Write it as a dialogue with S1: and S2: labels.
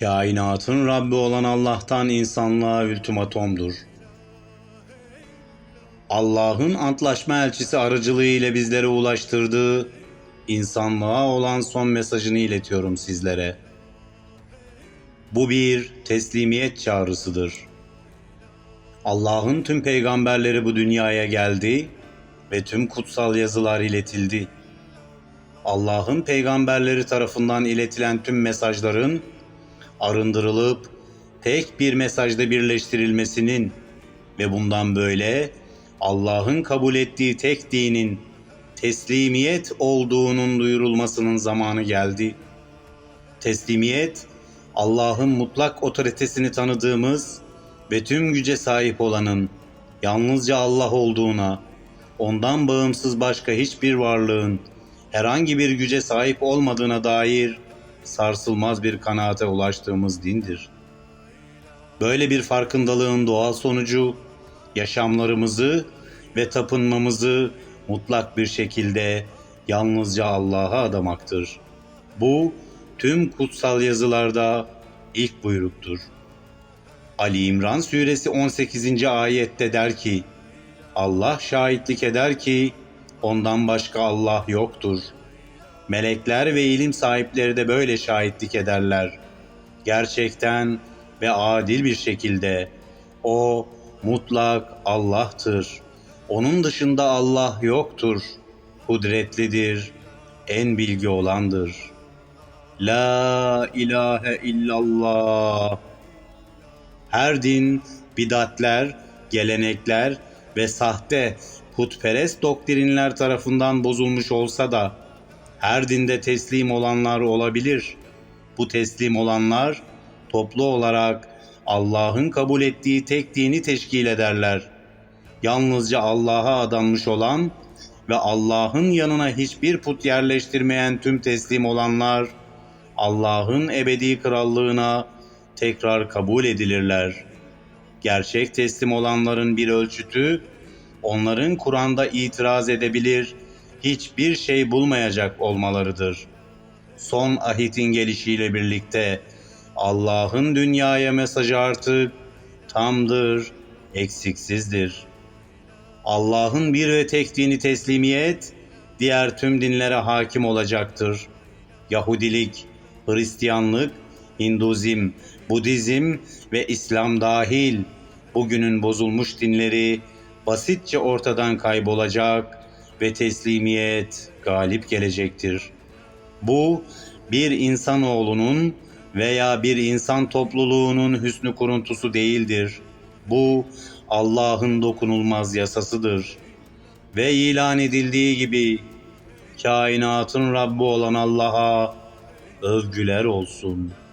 S1: Kainatın Rabbi olan Allah'tan insanlığa ultimatomdur. Allah'ın antlaşma elçisi aracılığıyla bizlere ulaştırdığı insanlığa olan son mesajını iletiyorum sizlere. Bu bir teslimiyet çağrısıdır. Allah'ın tüm peygamberleri bu dünyaya geldi ve tüm kutsal yazılar iletildi. Allah'ın peygamberleri tarafından iletilen tüm mesajların arındırılıp tek bir mesajda birleştirilmesinin ve bundan böyle Allah'ın kabul ettiği tek dinin teslimiyet olduğunun duyurulmasının zamanı geldi. Teslimiyet, Allah'ın mutlak otoritesini tanıdığımız ve tüm güce sahip olanın yalnızca Allah olduğuna, ondan bağımsız başka hiçbir varlığın herhangi bir güce sahip olmadığına dair sarsılmaz bir kanaate ulaştığımız dindir. Böyle bir farkındalığın doğal sonucu yaşamlarımızı ve tapınmamızı mutlak bir şekilde yalnızca Allah'a adamaktır. Bu tüm kutsal yazılarda ilk buyruktur. Ali İmran suresi 18. ayette der ki, Allah şahitlik eder ki ondan başka Allah yoktur. Melekler ve ilim sahipleri de böyle şahitlik ederler. Gerçekten ve adil bir şekilde o mutlak Allah'tır. Onun dışında Allah yoktur. Kudretlidir, en bilgi olandır. La ilahe illallah. Her din, bidatler, gelenekler ve sahte putperest doktrinler tarafından bozulmuş olsa da her dinde teslim olanlar olabilir. Bu teslim olanlar toplu olarak Allah'ın kabul ettiği tek dini teşkil ederler. Yalnızca Allah'a adanmış olan ve Allah'ın yanına hiçbir put yerleştirmeyen tüm teslim olanlar Allah'ın ebedi krallığına tekrar kabul edilirler. Gerçek teslim olanların bir ölçütü onların Kur'an'da itiraz edebilir, hiçbir şey bulmayacak olmalarıdır. Son ahitin gelişiyle birlikte Allah'ın dünyaya mesajı artık tamdır, eksiksizdir. Allah'ın bir ve tek dini teslimiyet, diğer tüm dinlere hakim olacaktır. Yahudilik, Hristiyanlık, Hinduzm, Budizm ve İslam dahil bugünün bozulmuş dinleri basitçe ortadan kaybolacak ve teslimiyet galip gelecektir. Bu bir insanoğlunun veya bir insan topluluğunun hüsnü kuruntusu değildir. Bu Allah'ın dokunulmaz yasasıdır. Ve ilan edildiği gibi kainatın Rabbi olan Allah'a övgüler olsun.''